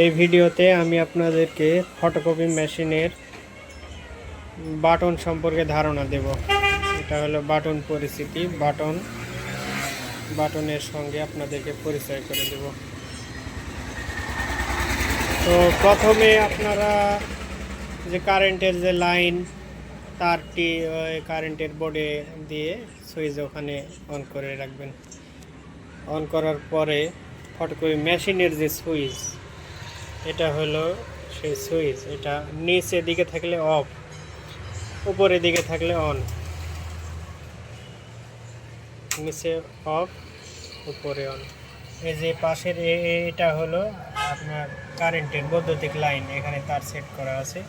এই ভিডিওতে আমি আপনাদেরকে ফটোকপি মেশিনের বাটন সম্পর্কে ধারণা দেব। এটা হলো বাটন পরিস্থিতি বাটন বাটনের সঙ্গে আপনাদেরকে পরিচয় করে দেব। তো প্রথমে আপনারা যে কারেন্টের যে লাইন তারটি ওই কারেন্টের বোর্ডে দিয়ে সুইচ ওখানে অন করে রাখবেন। অন করার পরে ফটোকপি মেশিনের যে সুইচ এটা হলো সেই সুইচ, এটা নিচে দিকে থাকলে অফ উপরের দিকে থাকলে অন। নিচে অফ, উপরে অন। এই যে পাশের এটা হলো আপনার কারেন্টের বৈদ্যুতিক লাইন, এখানে তার সেট করা আছে।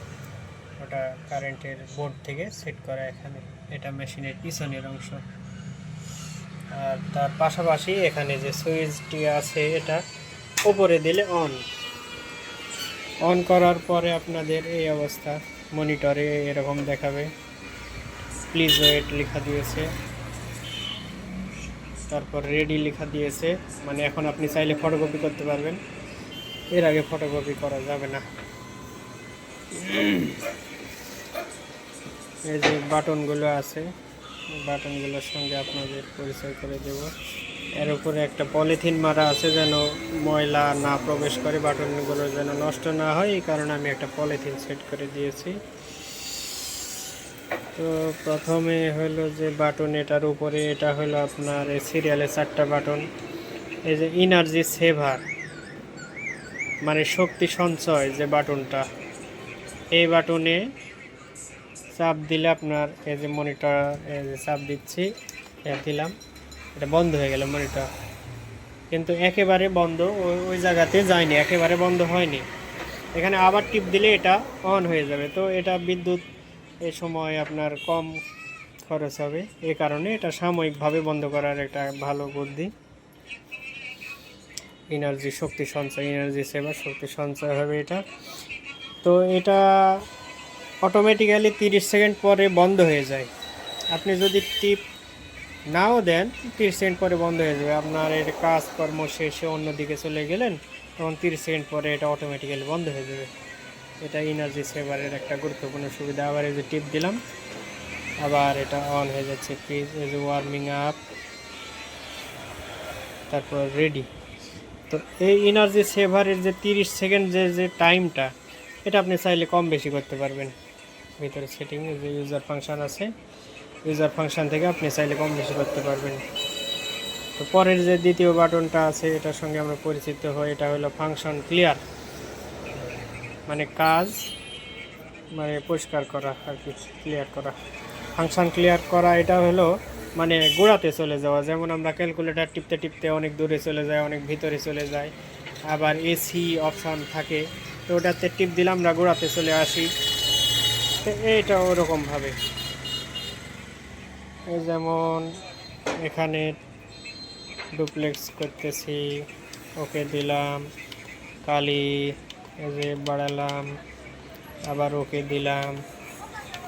ওটা কারেন্টের বোর্ড থেকে সেট করা এখানে, এটা মেশিনের পিছনের অংশ। আর তার পাশাপাশি এখানে যে সুইচটি আছে, এটা উপরে দিলে অন। অন করার পরে আপনাদের এই অবস্থা। মনিটরে এরকম দেখাবে। প্লিজ ওয়েট লেখা দিয়েছে। তারপর রেডি লেখা দিয়েছে। মানে এখন আপনি চাইলে ফটোকপি করতে পারবেন। এর আগে ফটোকপি করা যাবে না। এই যে বাটনগুলো আছে বাটনগুলোর সঙ্গে আপনাদের পরিচয় করে দেব। এর উপরে একটা পলিথিন মারা আছে যেন ময়লা না প্রবেশ করে, বাটনগুলো যেন নষ্ট না হয়, এই কারণে আমি একটা পলিথিন সেট করে দিয়েছি। তো প্রথমে হলো যে বাটন এটার উপরে, এটা হলো আপনার এই সিরিয়ালের চারটা বাটন। এই যে এনার্জি সেভার মানে শক্তি সঞ্চয় যে বাটনটা, এই বাটনে চাপ দিলে আপনার এই যে মনিটর যে চাপ দিচ্ছি দিলাম। এটা বন্ধ হয়ে গেল মনিটর। কিন্তু একেবারে বন্ধ ওই জায়গাতে যায়নি, একেবারে বন্ধ হয়নি। এখানে আবার টিপ দিলে এটা অন হয়ে যাবে। তো এটা বিদ্যুৎ এ সময় আপনার কম খরচ হবে। এ কারণে এটা সাময়িকভাবে বন্ধ করার একটা ভালো বুদ্ধি। এনার্জি শক্তি সঞ্চয় এনার্জি সেভার শক্তি সঞ্চয় হবে এটা। তো এটা অটোমেটিক্যালি তিরিশ সেকেন্ড পরে বন্ধ হয়ে যায়। আপনি যদি টিপ নাও দেন, তিরিশ সেকেন্ড পরে বন্ধ হয়ে যাবে। আপনার এর কাজকর্ম শেষে অন্যদিকে চলে গেলেন, তখন তিরিশ সেকেন্ড পরে এটা অটোমেটিক্যালি বন্ধ হয়ে যাবে। এটা এনার্জি সেভারের একটা গুরুত্বপূর্ণ সুবিধা। আবার এই যে টিপ দিলাম, আবার এটা অন হয়ে যাচ্ছে। ফ্রিজ এই যে ওয়ার্মিং আপ তারপর রেডি তো এই এনার্জি সেভারের যে তিরিশ সেকেন্ড যে যে টাইমটা এটা আপনি চাইলে কম বেশি করতে পারবেন। ভিতরে সেটিং যে ইউজার ফাংশান আছে ইউজার ফাংশন থেকে আপনি চাইলে কম বেশি করতে পারবেন। তো পরের যে দ্বিতীয় বাটনটা আছে, এটার সঙ্গে আমরা পরিচিত হই, এটা হলো ফাংশন ক্লিয়ার মানে কাজ মানে পরিষ্কার করা আর কি ক্লিয়ার করা। ফাংশন ক্লিয়ার করা, এটা হলো মানে গোড়াতে চলে যাওয়া। যেমন আমরা ক্যালকুলেটার টিপতে টিপতে অনেক দূরে চলে যায় অনেক ভিতরে চলে যায় আবার এসি অপশান থাকে, তো ওটাতে টিপ দিলাম আমরা গোড়াতে চলে আসি। তো এইটা ওরকমভাবে। যেমন এখানে ডুপ্লেক্স করতেছি, ওকে দিলাম, কালি, এই যে বাড়ালাম, আবার ওকে দিলাম,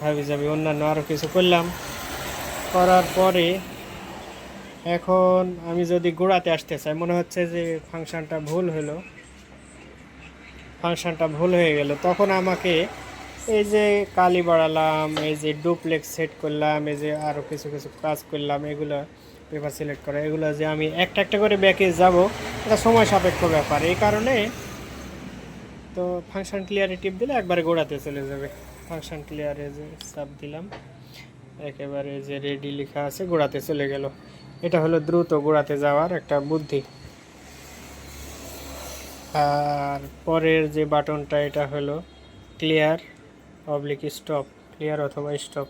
ভাবি যাবি, অন্যান্য আরও কিছু করলাম। করার পরে এখন আমি যদি গোড়াতে আসতে চাই, মনে হচ্ছে যে ফাংশনটা ভুল হলো। ফাংশানটা ভুল হয়ে গেল, তখন আমাকে এই যে কালি বাড়ালাম, এই যে ডুপ্লেক্স সেট করলাম, এই যে আরও কিছু কিছু কাজ করলাম, এগুলো পেপার সিলেক্ট করা, এগুলো যে আমি একটা একটা করে ব্যাকে যাব, এটা সময় সাপেক্ষ ব্যাপার। এই কারণে তো ফাংশন ক্লিয়ারে টিপ দিলে একবারে গোড়াতে চলে যাবে। ফাংশন ক্লিয়ারে যে চাপ দিলাম, একেবারে যে রেডি লেখা আছে, গোড়াতে চলে গেল। এটা হলো দ্রুত গোড়াতে যাওয়ার একটা বুদ্ধি। আর পরের যে বাটনটা এটা হলো ক্লিয়ার অবলিক স্টপ ক্লিয়ার অথবা স্টপ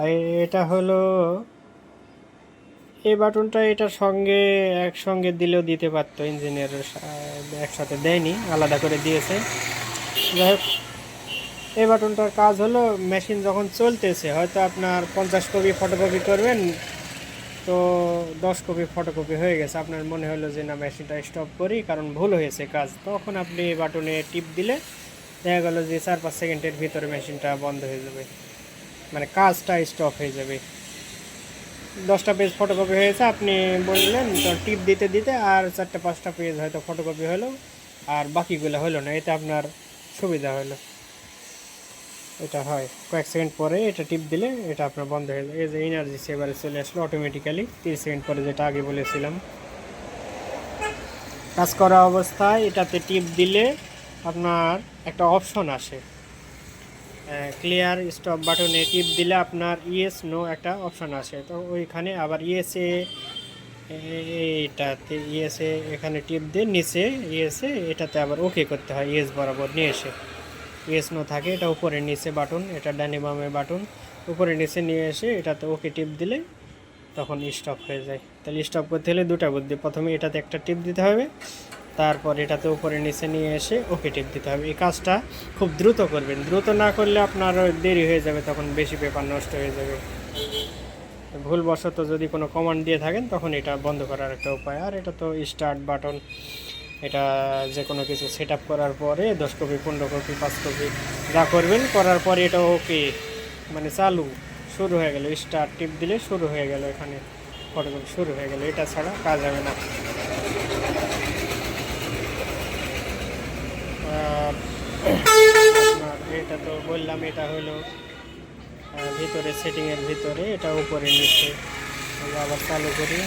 আর এটা হলো, এই বাটনটা এটার সঙ্গে, একসঙ্গে দিলেও দিতে পারতো ইঞ্জিনিয়ার একসাথে দেয়নি, আলাদা করে দিয়েছে। যাই হোক, এই বাটনটার কাজ হলো মেশিন যখন চলতেছে, হয়তো আপনার পঞ্চাশ কপি ফটোকপি করবেন, তো দশ কপি ফটোকপি হয়ে গেছে। আপনার মনে হলো যে, না মেশিনটা স্টপ করি, কারণ ভুল হয়েছে কাজ। তখন আপনি এই বাটনে টিপ দিলে দেখা গেলো যে চার পাঁচ সেকেন্ডের ভিতরে মেশিনটা বন্ধ হয়ে যাবে। মানে কাজটা স্টপ হয়ে যাবে। দশটা পেজ ফটোকপি হয়েছে, আপনি বললেন তো টিপ দিতে দিতে আর চারটে, পাঁচটা পেজ হয়তো ফটোকপি হলো, আর বাকিগুলো হলো না, এটা আপনার সুবিধা হলো। এটা হয়। কয়েক সেকেন্ড পরে এটা টিপ দিলে এটা আপনার বন্ধ হয়ে যায় এই যে এনার্জি সেভারে চলে আসলো অটোমেটিক্যালি তিরিশ সেকেন্ড পরে যেটা আগে বলেছিলাম। কাজ করা অবস্থায় এটাতে টিপ দিলে আপনার একটা অপশন আসে। ক্লিয়ার স্টপ বাটনে টিপ দিলে আপনার ইয়েস নো একটা অপশন আসে। তো ওইখানে আবার ইয়েসে এইটাতে ইয়েসে এখানে টিপ দিয়ে নিচে ইয়েসে এটাতে আবার ওকে করতে হয় ইয়েস বরাবর নিয়ে এসে। ইয়েস নো থাকে, এটা উপরে নিচে বাটন এটা ডানে বামে বাটন উপরে নিচে নিয়ে এসে এটাতে ওকে টিপ দিলে তখন স্টপ হয়ে যায়। তাহলে স্টপ করতে হলে দুটা বুদ্ধি। প্রথমে এটাতে একটা টিপ দিতে হবে তারপর এটাতে উপরে নিচে নিয়ে এসে ওকে টিপ দিতে হবে। এই কাজটা খুব দ্রুত করবেন। দ্রুত না করলে আপনার দেরি হয়ে যাবে, তখন বেশি পেপার নষ্ট হয়ে যাবে। ভুলবশত যদি কোনো কমান্ড দিয়ে থাকেন, তখন এটা বন্ধ করার একটা উপায়। আর এটা তো স্টার্ট বাটন এটা যে কোনো কিছু সেট করার পরে দশ কপি পনেরো কপি পাঁচ কপি যা করবেন, করার পরে এটা ওকে মানে চালু, শুরু হয়ে গেল। স্টার্ট টিপ দিলে শুরু হয়ে গেল এখানে। ফটোকপি শুরু হয়ে গেল। এটা ছাড়া কাজ হবে না আর আপনার এটা তো বললাম, এটা হলো ভিতরে সেটিংয়ের ভিতরে, এটা উপরে নিচে। আমরা আবার চালু করি।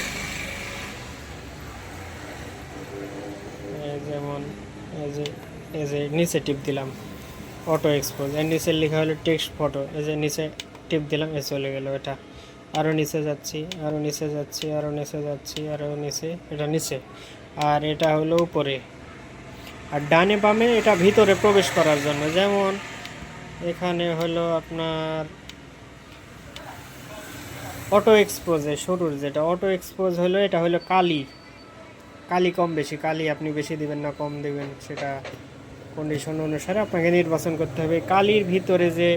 যেমন, এই যে নিচে টিপ দিলাম অটো এক্সপোজ এর নিচে লেখা হলো টেক্সট ফটো এই যে নিচে টিপ দিলাম, এ চলে গেল এটা। আরও নিচে যাচ্ছি আরও নিচে যাচ্ছি আরও নিচে যাচ্ছি আরও নিচে, এটা নিচে। আর এটা হলো উপরে। আর ডানে বামে এটা ভিতরে প্রবেশ করার জন্য। যেমন এখানে হলো আপনার অটো এক্সপোজে শুরুর যেটা অটো এক্সপোজ হলো, এটা হলো কালি। কালি কম বেশি, কালি আপনি বেশি দিবেন না, কম দিবেন, সেটা কন্ডিশন অনুসারে আপনাকে নির্বাচন করতে হবে। কালির ভিতরে যে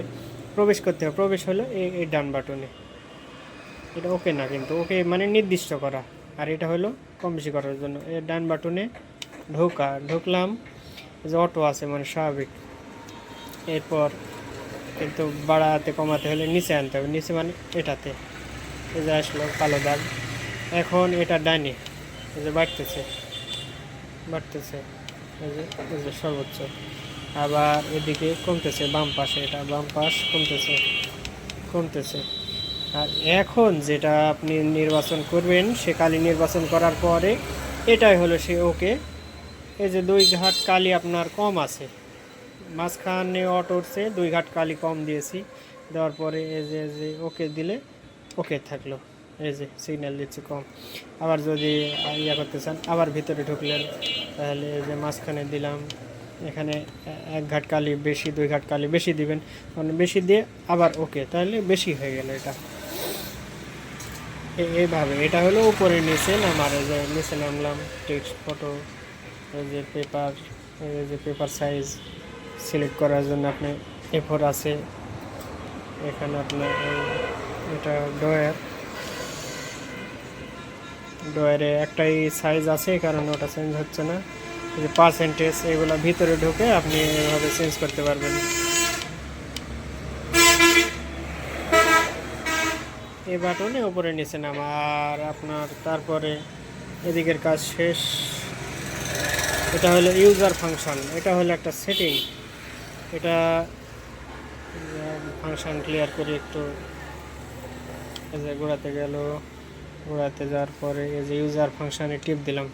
প্রবেশ করতে হবে, প্রবেশ হলো এই ডান বাটনে। এটা ওকে না, কিন্তু ওকে মানে নির্দিষ্ট করা। আর এটা হলো কম বেশি করার জন্য। এই ডান বাটনে ঢোকা, ঢুকলাম, যে অটো আছে মানে স্বাভাবিক। এরপর কিন্তু বাড়াতে কমাতে হলে নিচে আনতে হবে, নিচে মানে এটাতে। এই যে আসলো কালো দাগ। এখন এটা ডানে এই যে বাড়তেছে বাড়তেছে, এই যে এই যে সর্বোচ্চ। আবার এদিকে কমতেছে, বাম পাশে এটা, বাম পাশ কমতেছে কমতেছে। আর এখন যেটা আপনি নির্বাচন করবেন, সে কালি নির্বাচন করার পরে এটাই হলো সে ওকে এই যে দুই ঘাট কালি আপনার কম আছে। মাঝখানে অটোরসে দুই ঘাট কালি কম দিয়েছি। দেওয়ার পরে এই যে যে, ওকে দিলে ওকে থাকল। এই যে সিগন্যাল দিচ্ছে কম। আবার যদি ইয়া করতে চান, আবার ভিতরে ঢুকলেন, তাহলে এই যে মাঝখানে দিলাম। এখানে এক ঘাট কালি বেশি, দুই ঘাট কালি বেশি দিবেন। মানে বেশি দিয়ে আবার ওকে, তাহলে বেশি হয়ে গেল এটা। এইভাবে। এটা হলো উপরে নিচে নামার যে নিচে নামলাম টেক্সট ফটো এই যে পেপার এই যে পেপার সাইজ সিলেক্ট করার জন্য আপনি এফোর আছে। এখানে আপনার এটা ডয়ার ডয়ারে একটাই সাইজ আছে কারণ ওটা চেঞ্জ হচ্ছে না। যে পার্সেন্টেজ এগুলো ভিতরে ঢুকে আপনি এভাবে চেঞ্জ করতে পারবেন। এই বাটনে উপরে নিচে নাম আর আপনার তারপরে এদিকের কাজ শেষ। এটা হলো ইউজার ফাংশন এটা হলো একটা সেটিং এটা ফাংশন ক্লিয়ার করে একটু, এই যে গোড়াতে গেল গোড়াতে যাওয়ার পরে এই যে ইউজার ফাংশনে টিপ দিলাম।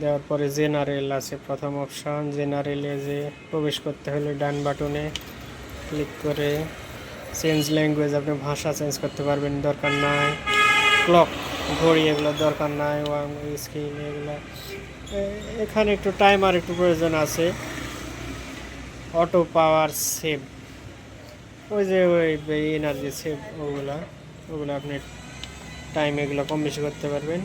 দেওয়ার পরে জেনারেল আছে প্রথম অপশন জেনারেলে যে প্রবেশ করতে হলে ডান বাটনে ক্লিক করে চেঞ্জ ল্যাঙ্গুয়েজ আপনি ভাষা চেঞ্জ করতে পারবেন, দরকার নাই। ক্লক ঘড়ি এগুলো দরকার নাই, ওয়াং, স্ক্রিন এগুলো। এখানে একটু টাইমার একটু প্রয়োজন আছে। অটো পাওয়ার সেভ ওই যে ওই এনার্জি সেভ ওগুলা, ওগুলো আপনি টাইম এগুলো কম বেশি করতে পারবেন।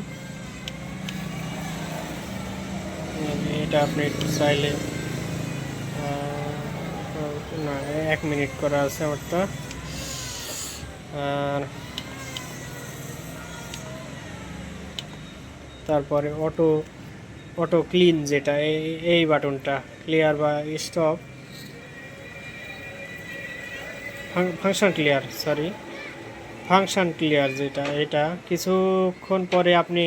এটা আপনি একটু চাইলে না, এক মিনিট করা আছে আমারটা আর তারপরে অটো অটো ক্লিন যেটা, এই- বাটনটা ক্লিয়ার বা stop function clear sorry function clear যেটা, এটা কিছুক্ষণ পরে আপনি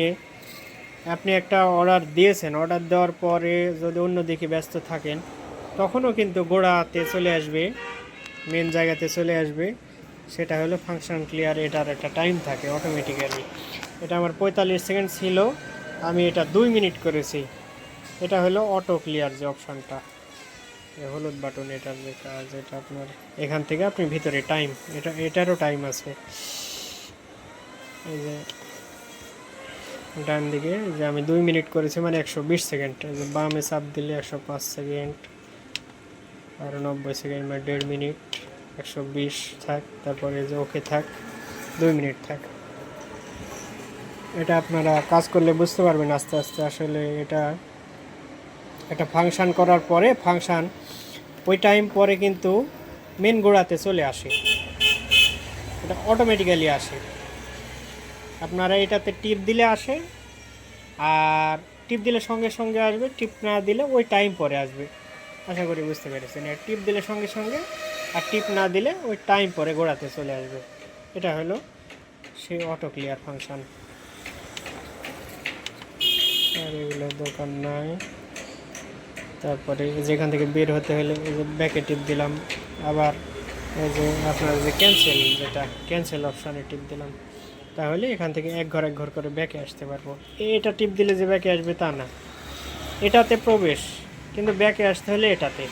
আপনি একটা অর্ডার দিয়েছেন অর্ডার দেওয়ার পরে যদি অন্য দিকে ব্যস্ত থাকেন, তখনও কিন্তু গোড়াতে চলে আসবে মেন জায়গাতে চলে আসবে। সেটা হলো ফাংশন ক্লিয়ার এটার একটা টাইম থাকে অটোমেটিক্যালি এটা আমার পঁয়তাল্লিশ সেকেন্ড ছিল। আমি এটা দুই মিনিট করেছি। এটা হলো অটো ক্লিয়ার যে অপশানটা। হলুদ বাটন এটার যে কাজ, এটা আপনার এখান থেকে আপনি ভিতরে টাইম এটা, এটারও টাইম আছে। এই যে ডান দিকে, যে আমি দুই মিনিট করেছি মানে একশো বিশ সেকেন্ড। যে বামে চাপ দিলে একশো পাঁচ সেকেন্ড, আর নব্বই সেকেন্ড মানে দেড় মিনিট, একশো বিশ থাক, তারপরে যে ওকে থাক, দুই মিনিট থাক। এটা আপনারা কাজ করলে বুঝতে পারবেন আস্তে আস্তে। আসলে এটা একটা ফাংশান করার পরে ফাংশান ওই টাইম পরে কিন্তু মেন গোড়াতে চলে আসে। এটা অটোমেটিক্যালি আসে। আপনারা এটাতে টিপ দিলে আসে, আর টিপ দিলে সঙ্গে সঙ্গে আসবে টিপ না দিলে ওই টাইম পরে আসবে। আশা করি বুঝতে পেরেছেন। আর টিপ দিলে সঙ্গে সঙ্গে, আর টিপ না দিলে ওই টাইম পরে গোড়াতে চলে আসবে। এটা হলো সেই অটো ক্লিয়ার ফাংশন আর এগুলো দোকান নাই। তারপরে যেখান থেকে বের হতে হলে এই যে ব্যাকে টিপ দিলাম। আবার এই যে আপনার যে ক্যান্সেল যেটা ক্যান্সেল অপশানে টিপ দিলাম। তাহলে এখান থেকে এক ঘর এক ঘর করে ব্যাকে আসতে পারব। এটা টিপ দিলে যে ব্যাকে আসবে তা না। এটাতে প্রবেশ, কিন্তু ব্যাকে আসতে হলে এটাতে।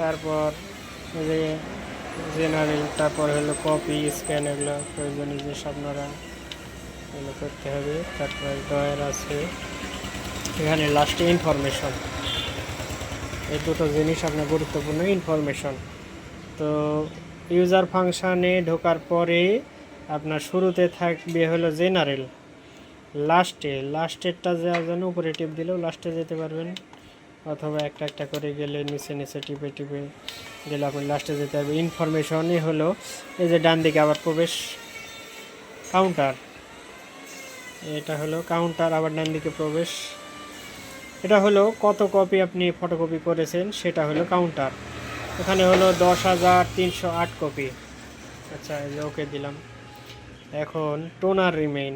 তারপর যে জেনারেল তারপর হলো কপি স্ক্যান এগুলো প্রয়োজনীয় যে আপনারা এগুলো করতে হবে, তারপরে ডয়ার আছে। এখানে লাস্টে ইনফরমেশন এই দুটো জিনিস আপনার গুরুত্বপূর্ণ ইনফরমেশন তো ইউজার ফাংশানে ঢোকার পরে আপনার শুরুতে থাকবে হলো জেনারেল লাস্টে লাস্টেরটা যাওয়ার জন্য উপরে টিপ দিলেও লাস্টে যেতে পারবেন। অথবা একটা একটা করে গেলে নিচে নিচে টিপে টিপে গেলে আপনি লাস্টে যেতে পারবেন ইনফরমেশনই হলো, এই যে ডান দিকে আবার প্রবেশ কাউন্টার এটা হলো কাউন্টার আবার ডান দিকে প্রবেশ। এটা হলো কত কপি আপনি ফটোকপি করেছেন, সেটা হলো কাউন্টার এখানে হলো দশ হাজার তিনশো আট কপি আচ্ছা এই যে ওকে দিলাম। এখন টোনার রিমেইন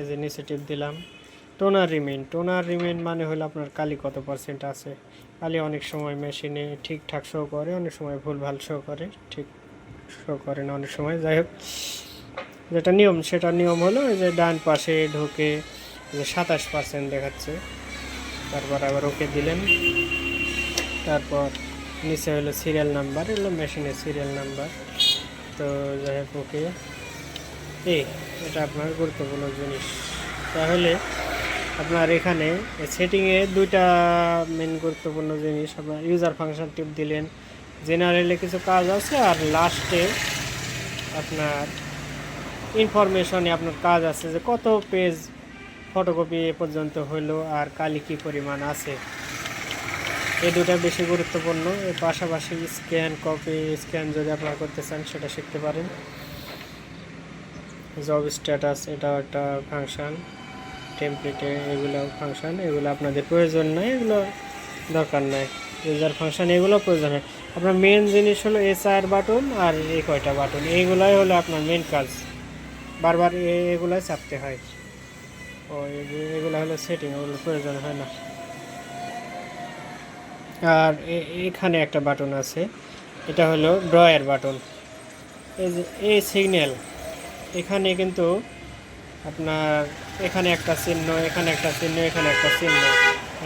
এই যে নিচে দিলাম। টোনার রিমেইন টোনার রিমেইন মানে হলো আপনার কালি কত পার্সেন্ট আছে। কালি অনেক সময় মেশিনে ঠিকঠাক শো করে, অনেক সময় ভুলভাল শো করে, ঠিক শো করে না, অনেক সময়। যাই হোক যেটা নিয়ম, সেটা নিয়ম হলো যে ডান পাশে ঢুকে যে সাতাশ পার্সেন্ট দেখাচ্ছে। তারপর আবার ওকে দিলেন। তারপর নিচে হলো সিরিয়াল নাম্বার এগুলো মেশিনের সিরিয়াল নাম্বার তো যাই হোক, ওকে এই, এটা আপনার গুরুত্বপূর্ণ জিনিস। তাহলে আপনার এখানে সেটিংয়ে দুইটা মেন গুরুত্বপূর্ণ জিনিস। আপনার ইউজার ফাংশন টিপ দিলেন। জেনারেলে কিছু কাজ আছে আর লাস্টে আপনার ইনফরমেশনে আপনার কাজ আছে যে কত পেজ ফটোকপি এ পর্যন্ত হলো আর কালি কী পরিমাণ আছে? এই দুটা বেশি গুরুত্বপূর্ণ। এর পাশাপাশি স্ক্যান কপি স্ক্যান যদি আপনারা করতে চান, সেটা শিখতে পারেন। জব স্ট্যাটাস এটাও একটা ফাংশন টেমপ্লেটে এগুলো ফাংশন এগুলো আপনাদের প্রয়োজন নাই, এগুলো দরকার নাই। ইউজার ফাংশন এগুলো প্রয়োজন হয়। আপনার মেন জিনিস হলো এস আর বাটন আর এই কয়টা বাটন এইগুলাই হলো আপনার মেন কাজ। বারবার এ- এগুলাই চাপতে হয়। ও এগুলো হলো সেটিং ওগুলো প্রয়োজন হয় না। আর এখানে একটা বাটন আছে, এটা হলো ড্রয়ার বাটন এই যে, এই সিগন্যাল এখানে কিন্তু আপনার এখানে একটা চিহ্ন, এখানে একটা চিহ্ন, এখানে একটা চিহ্ন।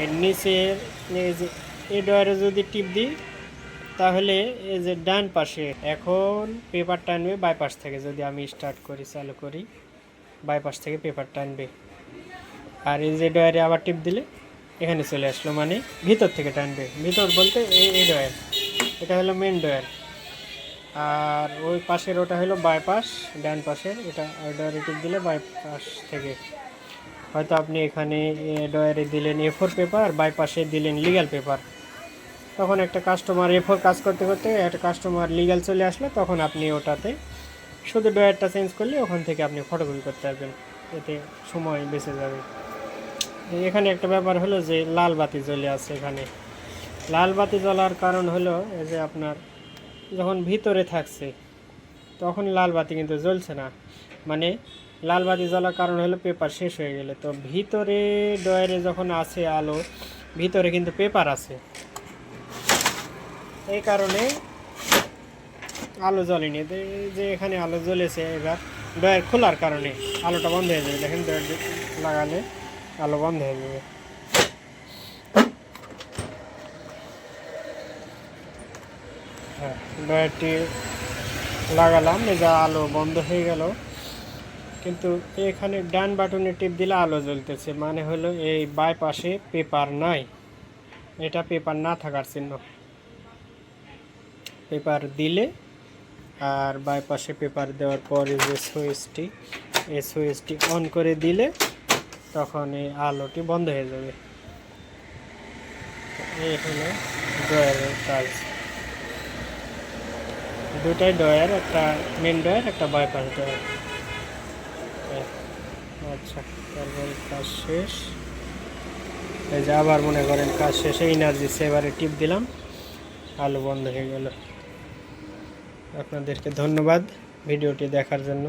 এর নিচে এই যে, এই ড্রয়ারে যদি টিপ দিই তাহলে এই যে ডান পাশে, এখন পেপার টানবে বাইপাস থেকে, যদি আমি স্টার্ট করি, চালু করি বাইপাস থেকে পেপার টানবে আর এই যে ডয়ারে আবার টিপ দিলে, এখানে চলে আসলো মানে ভিতর থেকে টানবে। ভিতর বলতে এই এই ডয়ার এটা হলো মেন ডয়ার আর ওই পাশের ওটা হলো বাইপাস ডান পাশের, এটা ডয়ারে টিপ দিলে বাইপাস থেকে। হয়তো আপনি এখানে ডয়ারে দিলেন এ ফোর পেপার বাইপাসে দিলেন লিগ্যাল পেপার তখন একটা কাস্টমার এ ফোর কাজ করতে করতে একটা কাস্টমার লিগ্যাল চলে আসলে, তখন আপনি ওটাতে শুধু ডয়ারটা চেঞ্জ করলে ওখান থেকে আপনি ফটোকপি করতে পারবেন। এতে সময় বেঁচে যাবে। এখানে একটা ব্যাপার হলো যে লাল বাতি জ্বলে আছে এখানে। লাল বাতি জ্বলার কারণ হলো এই যে আপনার যখন ভিতরে থাকছে, তখন লাল বাতি কিন্তু জ্বলছে না। মানে লাল বাতি জ্বলার কারণ হলো পেপার শেষ হয়ে গেলে। তো ভিতরে ডয়ারে যখন আছে আলো, ভিতরে কিন্তু পেপার আছে। এই কারণে আলো জ্বলেনি যে এখানে আলো জ্বলেছে এবার ডয়ার খোলার কারণে আলোটা বন্ধ হয়ে যাবে। দেখেন ডয়ার লাগালে আলো বন্ধ হয়ে যাবে। হ্যাঁ ডয়ারটি লাগালাম, এই যে আলো বন্ধ হয়ে গেল। কিন্তু এখানে ডান বাটনে টিপ দিলে আলো জ্বলতেছে। মানে হলো এই বাইপাসে পেপার নাই। এটা পেপার না থাকার চিহ্ন। পেপার দিলে আর বাইপাসে পেপার দেওয়ার পর যে সুইচটি এই সুইচটি অন করে দিলে তখন এই আলোটি বন্ধ হয়ে যাবে। এই হলো ড্রয়ারের কাজ। দুটাই ডয়ার একটা মেন ডয়ার একটা বাইপাস ডয়ার আচ্ছা তারপরে কাজ শেষ। এই যে আবার মনে করেন কাজ শেষে এনার্জি সেভারে টিপ দিলাম, আলো বন্ধ হয়ে গেল। আপনাদেরকে ধন্যবাদ ভিডিওটি দেখার জন্য।